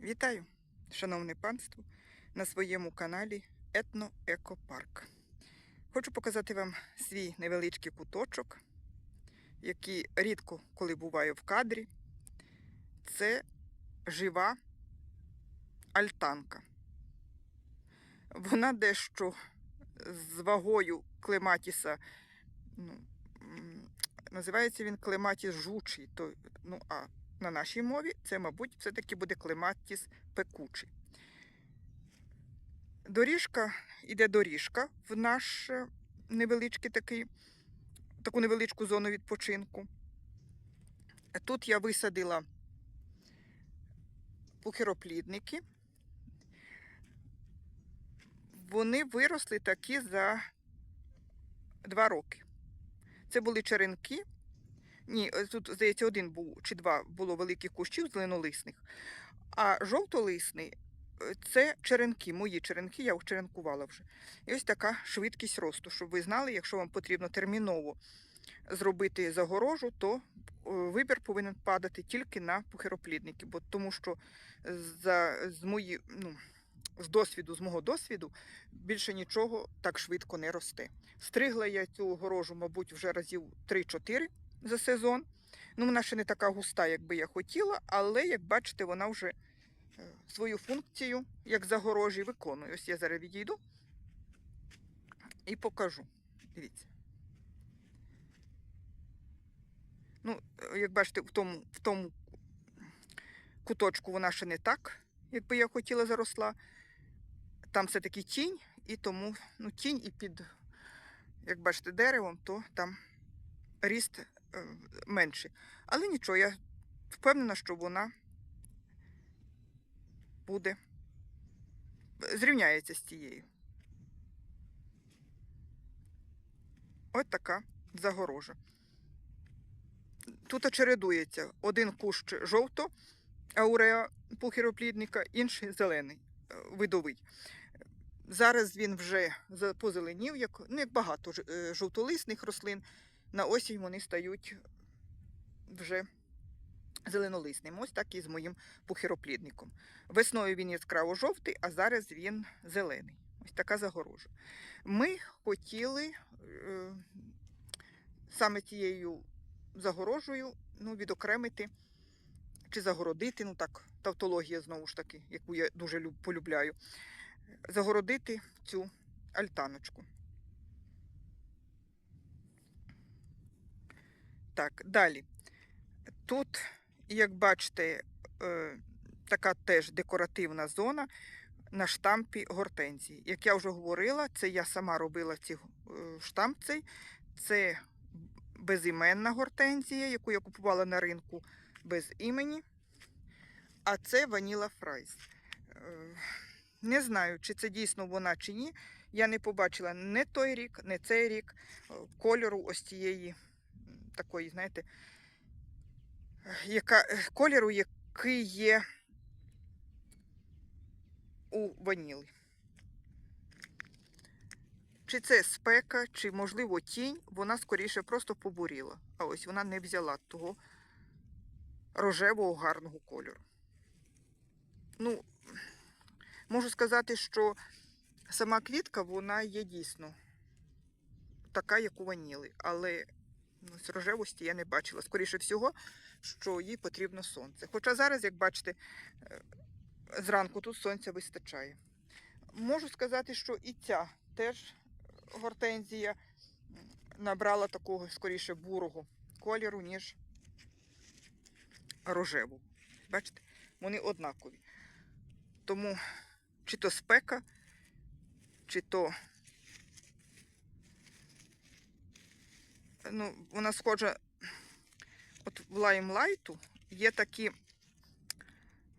Вітаю, шановне панство, на своєму каналі Етно-Екопарк. Хочу показати вам свій невеличкий куточок, який рідко коли буває в кадрі. Це жива альтанка. Вона дещо з вагою клематіса. Ну, називається він клематіс жучий. То, ну, а на нашій мові це, мабуть, все-таки буде клематіс пекучий. Доріжка іде доріжка в наш е, невеличкий такий, таку невеличку зону відпочинку. Тут я висадила пухироплідники. Вони виросли такі за два роки. Це були черенки. Ні, е, тут, здається, один був чи два було великих кущів зеленолисних. А жовтолисний е, це черенки, мої черенки, я їх черенкувала вже. І ось така швидкість росту, щоб ви знали, якщо вам потрібно терміново зробити загорожу, то е, вибір повинен падати тільки на пухироплідники, бо тому що за, з, мої, ну, з досвіду, з мого досвіду, більше нічого так швидко не росте. Стригла я цю огорожу, мабуть, вже разів 3-4 за сезон. Ну, вона ще не така густа, як би я хотіла, але, як бачите, вона вже е, свою функцію, як загорожі, виконує. Ось я зараз відійду і покажу. Дивіться. Ну, е, як бачите, в тому, в тому куточку вона ще не так, як би я хотіла, заросла. Там все-таки тінь, і тому ну, тінь і під, як бачите, деревом, то там ріст е, менший. Але нічого, я впевнена, що вона буде зрівняється з тією. Ось така загорожа. Тут очередується один кущ жовто, ауреа пухіроплідника, інший зелений, е, видовий. Зараз він вже позеленів, як, ну, як багато е, жовтолисних рослин. На осінь вони стають вже зеленолисним. Ось так і з моїм пухироплідником. Весною він яскраво жовтий, а зараз він зелений. Ось така загорожа. Ми хотіли е, саме тією загорожею ну, відокремити чи загородити, ну так, тавтологія знову ж таки, яку я дуже полюбляю, загородити цю альтаночку. Так, далі. Тут, як бачите, е, така теж декоративна зона на штампі гортензії. Як я вже говорила, це я сама робила ці е, штамп. Це безіменна гортензія, яку я купувала на ринку без імені. А це Ваніла Фрайс. Е, Не знаю, чи це дійсно вона чи ні. Я не побачила не той рік, не цей рік кольору ось цієї такої, знаєте, яка, е, кольору, який є у ваніли. Чи це спека, чи, можливо, тінь, вона скоріше просто побуріла. А ось вона не взяла того рожевого гарного кольору. Ну, можу сказати, що сама квітка, вона є дійсно така, як у ваніли, але ну, з рожевості я не бачила. Скоріше всього, що їй потрібно сонце. Хоча зараз, як бачите, е, зранку тут сонця вистачає. Можу сказати, що і ця теж гортензія набрала такого скоріше бурого кольору, ніж рожевого. Бачите, вони однакові. Тому чи то спека, чи то ну, вона схожа от в лаймлайту є такі,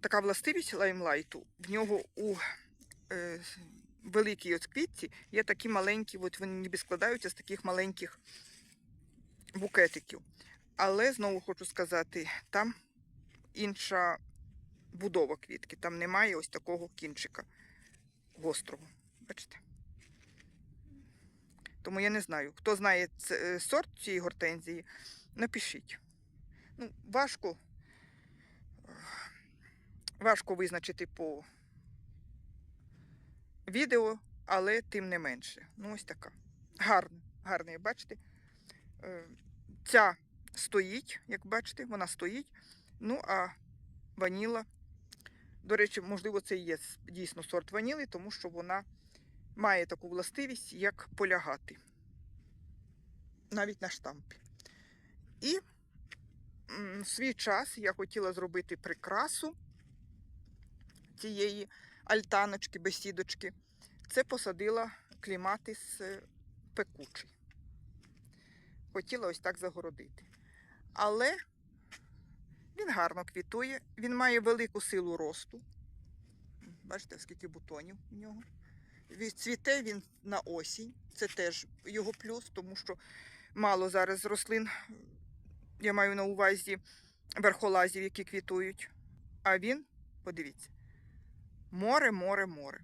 така властивість лаймлайту, в нього у е, великій от квітці є такі маленькі, от вони ніби складаються з таких маленьких букетиків. Але знову хочу сказати, там інша будова квітки, там немає ось такого кінчика гострого. Бачите? Тому я не знаю. Хто знає е, сорт цієї гортензії, напишіть. Ну, важко е, Важко визначити по відео, але тим не менше. Ну, ось така. Гарна, гарна, як бачите. Е, Ця стоїть, як бачите, вона стоїть. Ну, а ваніла, до речі, можливо, це і є дійсно сорт ваніли, тому що вона має таку властивість, як полягати. Навіть на штампі. І в свій час я хотіла зробити прикрасу цієї альтаночки, бесідочки. Це посадила кліматис е, пекучий. Хотіла ось так загородити. Але він гарно квітує, він має велику силу росту. Бачите, скільки бутонів в нього. Цвіте він на осінь. Це теж його плюс, тому що мало зараз рослин. Я маю на увазі верхолазів, які квітують. А він, подивіться, море, море, море.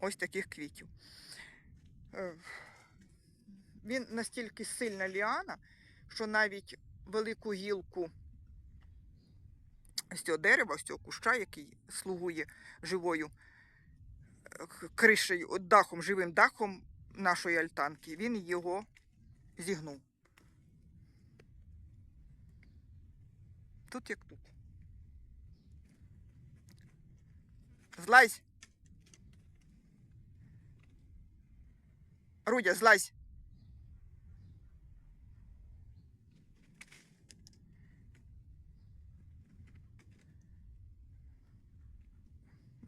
Ось таких квітів. Е, Він настільки сильна ліана, що навіть велику гілку з цього дерева, з цього куща, який слугує живою е, кришею, дахом, живим дахом нашої альтанки, він його зігнув. Тут як тут. Злазь. Рудя, злазь.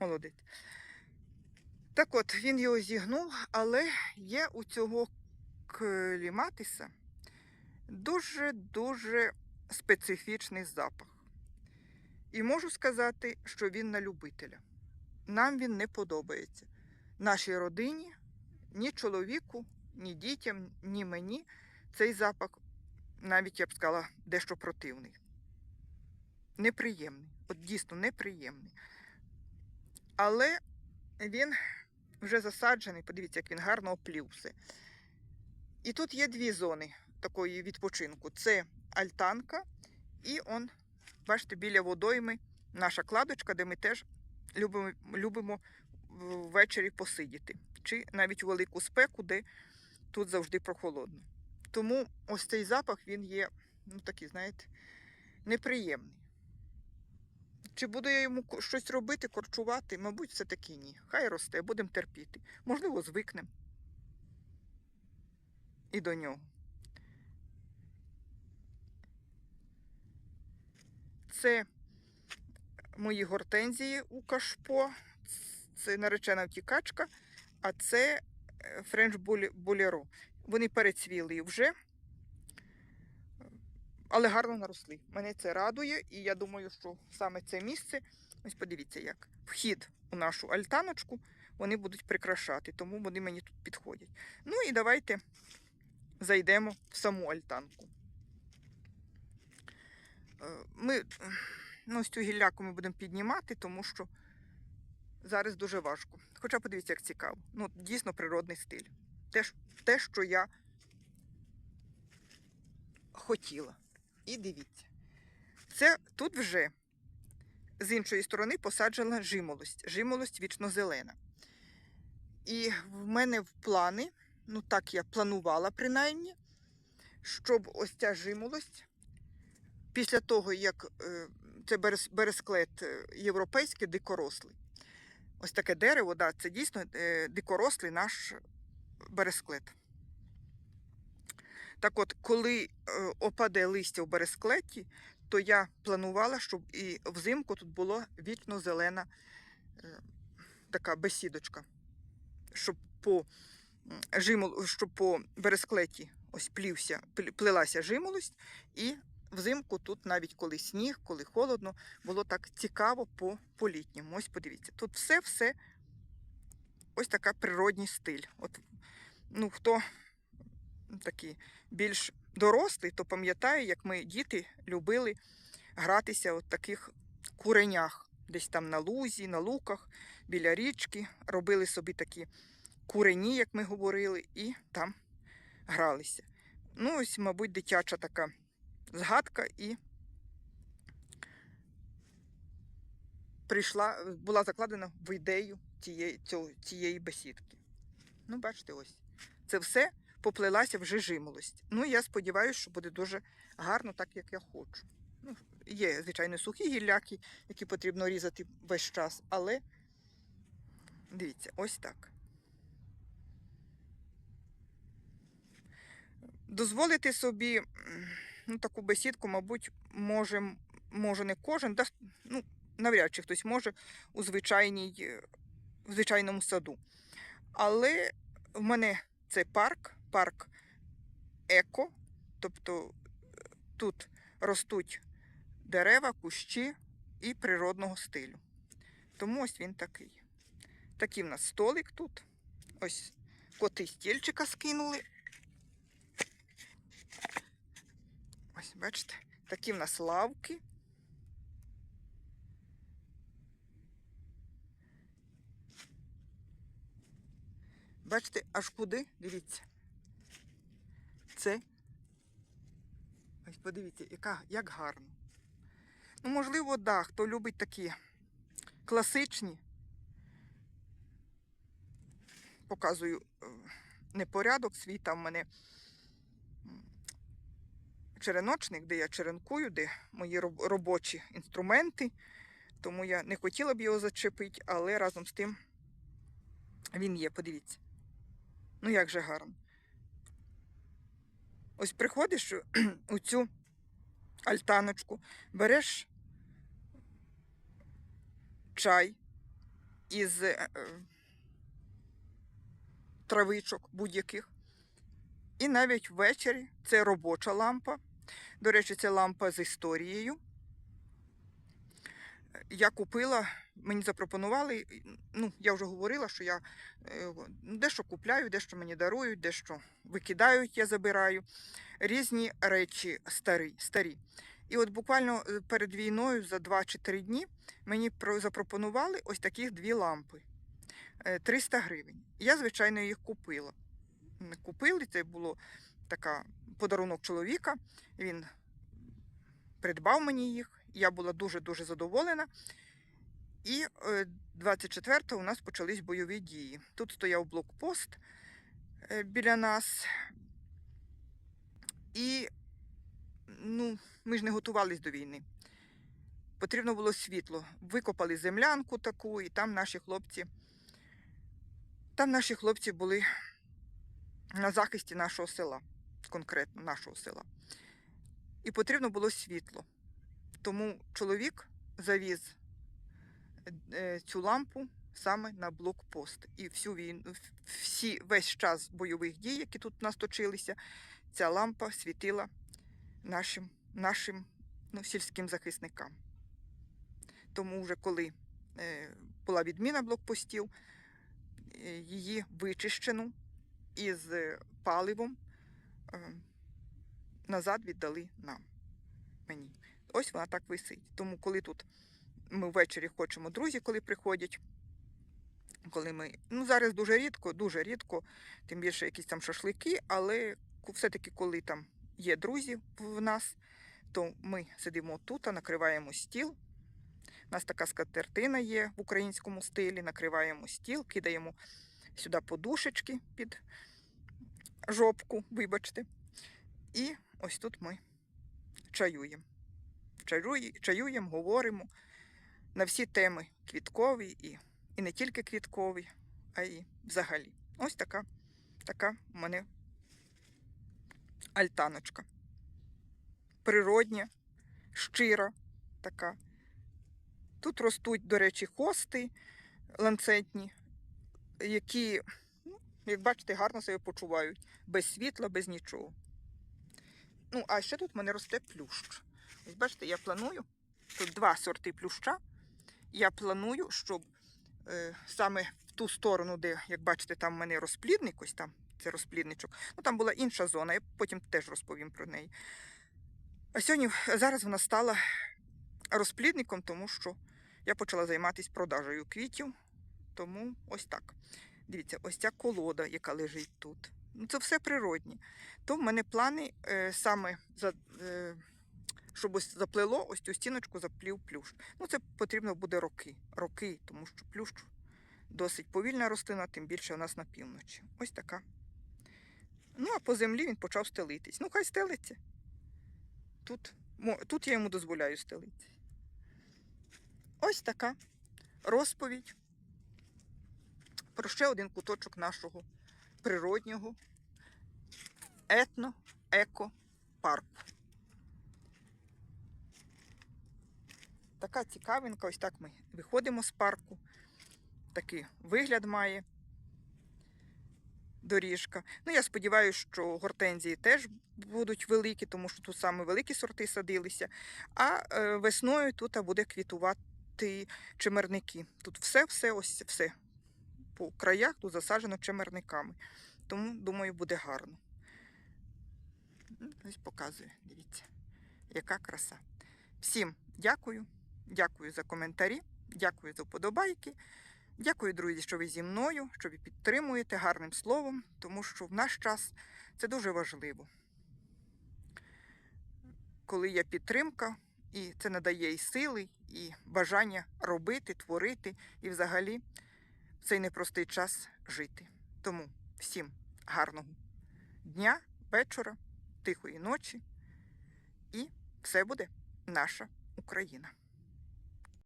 Молодець. Так от, він його зігнув, але є у цього кліматиса дуже-дуже специфічний запах. І можу сказати, що він на любителя. Нам він не подобається. Нашій родині, ні чоловіку, ні дітям, ні мені цей запах, навіть я б сказала, дещо противний. Неприємний. От дійсно неприємний. Але він вже засаджений, подивіться, як він гарно оплів. І тут є дві зони такої відпочинку: це альтанка, і он, бачите, біля водойми наша кладочка, де ми теж любимо, любимо ввечері посидіти. Чи навіть у велику спеку, де тут завжди прохолодно. Тому ось цей запах він є, ну такий, знаєте, неприємний. Чи буду я йому щось робити, корчувати? Мабуть, все-таки ні. Хай росте, будемо терпіти. Можливо, звикнемо. І до нього. Це мої гортензії у кашпо. Це наречена втікачка, а це е, френч булєро. Вони перецвіли вже, але гарно наросли. Мене це радує, і я думаю, що саме це місце, ось подивіться, як вхід у нашу альтаночку, вони будуть прикрашати, тому вони мені тут підходять. Ну і давайте зайдемо в саму альтанку. Е, Ми ну, цю гілляку ми будемо піднімати, тому що зараз дуже важко. Хоча подивіться, як цікаво. Ну, дійсно природний стиль. Те, те, що я хотіла. І дивіться. Це тут вже з іншої сторони посаджена жимолость. Жимолость вічно-зелена. І в мене в плани, ну так я планувала принаймні, щоб ось ця жимолость, після того, як е, це берес- бересклет е, європейський, дикорослий. Ось таке дерево, да, це дійсно е, дикорослий наш бересклет. Так от, коли е, опаде листя в бересклеті, то я планувала, щоб і взимку тут була вічно зелена е, така бесідочка, щоб по жимол, щоб по бересклеті ось плівся, пл- плелася жимолость, і взимку тут навіть коли сніг, коли холодно, було так цікаво по, по літньому. Ось подивіться, тут все-все ось така природній стиль. От, ну, хто такий більш дорослий, то пам'ятає, як ми, діти, любили гратися в таких куренях, десь там на лузі, на луках, біля річки, робили собі такі курені, як ми говорили, і там гралися. Ну, ось, мабуть, дитяча така згадка і прийшла, була закладена в ідею цієї, цієї бесідки. Ну, бачите, ось. Це все поплилася в жижимолость. Ну, я сподіваюся, що буде дуже гарно, так як я хочу. Ну, є, звичайно, сухі гілляки, які потрібно різати весь час, але дивіться, ось так. Дозволити собі ну, таку бесідку, мабуть, може, може не кожен, да, ну, навряд чи хтось може у звичайній, е, в звичайному саду. Але в мене це парк, парк еко, тобто е, тут ростуть дерева, кущі і природного стилю. Тому ось він такий. Такий в нас столик тут. Ось коти стільчика скинули. Ось, бачите, такі в нас лавки. Бачите, аж куди? Дивіться. Це. Ось подивіться, яка, як гарно. Ну, можливо, да, хто любить такі класичні. Показую е, непорядок свій, там в мене череночник, де я черенкую, де мої робочі інструменти. Тому я не хотіла б його зачепити, але разом з тим він є, подивіться. Ну як же гарно. Ось приходиш у цю альтаночку, береш чай із е, е, травичок будь-яких. І навіть ввечері це робоча лампа. До речі, це лампа з історією. Я купила, мені запропонували, ну, я вже говорила, що я е, дещо купляю, дещо мені дарують, дещо викидають, я забираю. Різні речі старі. старі. І от буквально е, перед війною за 2 чи 3 дні мені запропонували ось таких дві лампи. Е, 300 гривень. Я, звичайно, їх купила. Купили, це було така подарунок чоловіка. Він придбав мені їх. Я була дуже-дуже задоволена. І е, 24-го у нас почались бойові дії. Тут стояв блокпост е, біля нас. І ну, ми ж не готувались до війни. Потрібно було світло. Викопали землянку таку, і там наші хлопці. Там наші хлопці були на захисті нашого села, конкретно нашого села. І потрібно було світло. Тому чоловік завіз е, цю лампу саме на блокпост. І всю війну, всі, весь час бойових дій, які тут у нас точилися, ця лампа світила нашим, нашим ну, сільським захисникам. Тому вже коли е, була відміна блокпостів, е, її вичищену із паливом назад віддали нам мені. Ось вона так висить. Тому, коли тут ми ввечері хочемо, друзі, коли приходять, коли ми. Ну, зараз дуже рідко, дуже рідко, тим більше якісь там шашлики, але все-таки, коли там є друзі в нас, то ми сидимо тут, а накриваємо стіл. У нас така скатертина є в українському стилі, накриваємо стіл, кидаємо сюди подушечки під жопку, вибачте. І ось тут ми чаюємо. Чаює- Чаюємо, говоримо на всі теми квіткові і, і не тільки квіткові, а й взагалі. Ось така, така в мене альтаночка. Природня, щира така. Тут ростуть, до речі, хости ланцетні, які, ну, як бачите, гарно себе почувають. Без світла, без нічого. Ну, а ще тут в мене росте плющ. Ось бачите, я планую. Тут два сорти плюща. Я планую, щоб е, саме в ту сторону, де, як бачите, там в мене розплідник, ось там це розплідничок. Ну там була інша зона, я потім теж розповім про неї. А сьогодні зараз вона стала розплідником, тому що я почала займатися продажею квітів. Тому ось так. Дивіться, ось ця колода, яка лежить тут. Ну, це все природні. То в мене плани е, саме за, е, щоб ось заплело, ось цю стіночку заплів плющ. Ну, це потрібно буде роки. Роки, тому що плющ досить повільна рослина, тим більше у нас на півночі. Ось така. Ну, а по землі він почав стелитись. Ну, хай стелиться. Тут, тут я йому дозволяю стелитися. Ось така розповідь про ще один куточок нашого природнього етно-еко-парку. Така цікавинка, ось так ми виходимо з парку. Такий вигляд має доріжка. Ну, я сподіваюся, що гортензії теж будуть великі, тому що тут саме великі сорти садилися. А е, весною тут буде квітувати чимерники. Тут все-все, ось все. По краях тут засаджено чимерниками. Тому, думаю, буде гарно. Ось показую, дивіться, яка краса. Всім дякую. Дякую за коментарі, дякую за вподобайки. Дякую, друзі, що ви зі мною, що ви підтримуєте гарним словом, тому що в наш час це дуже важливо. Коли є підтримка, і це надає і сили, і бажання робити, творити, і взагалі в цей непростий час жити. Тому всім гарного дня, вечора, тихої ночі, і все буде наша Україна.